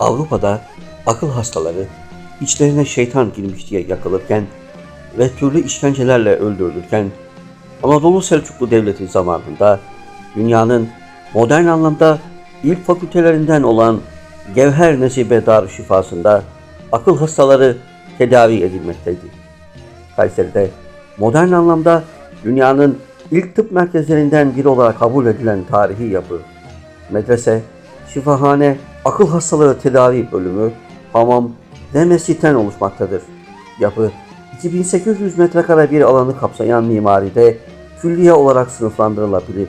Avrupa'da akıl hastaları içlerine şeytan girmiş diye yakılırken ve türlü işkencelerle öldürülürken Anadolu Selçuklu Devleti zamanında dünyanın modern anlamda ilk fakültelerinden olan Gevher Nesibe Darüşşifası'nda akıl hastaları tedavi edilmekteydi. Kayseri'de modern anlamda dünyanın ilk tıp merkezlerinden biri olarak kabul edilen tarihi yapı, medrese, şifahane, akıl hastalığı tedavi bölümü, hamam ve mescitten oluşmaktadır. Yapı, 2800 metrekare bir alanı kapsayan mimaride külliye olarak sınıflandırılabilir.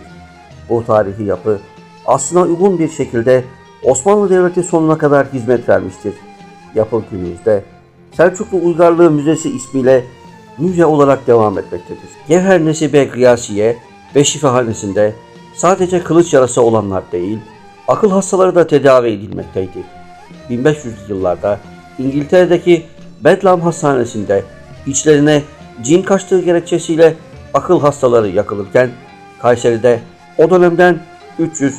Bu tarihi yapı aslına uygun bir şekilde Osmanlı Devleti sonuna kadar hizmet vermiştir. Yapı günümüzde Selçuklu Uygarlığı Müzesi ismiyle müze olarak devam etmektedir. Gevher Nesibe Gıyasiye ve Şifahanesi'nde sadece kılıç yarası olanlar değil, akıl hastaları da tedavi edilmekteydi. 1500 yıllarda İngiltere'deki Bedlam Hastanesi'nde içlerine cin kaçtığı gerekçesiyle akıl hastaları yakılırken Kayseri'de o dönemden 300,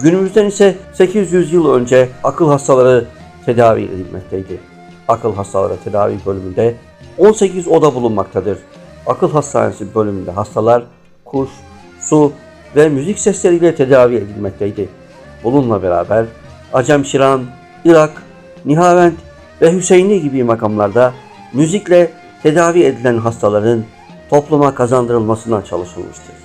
günümüzden ise 800 yıl önce akıl hastaları tedavi edilmekteydi. Akıl hastaları tedavi bölümünde 18 oda bulunmaktadır. Akıl hastanesi bölümünde hastalar kuş, su ve müzik sesleriyle tedavi edilmekteydi. Bununla beraber Acem Şiran, Irak, Nihavend ve Hüseyinli gibi makamlarda müzikle tedavi edilen hastaların topluma kazandırılmasına çalışılmıştır.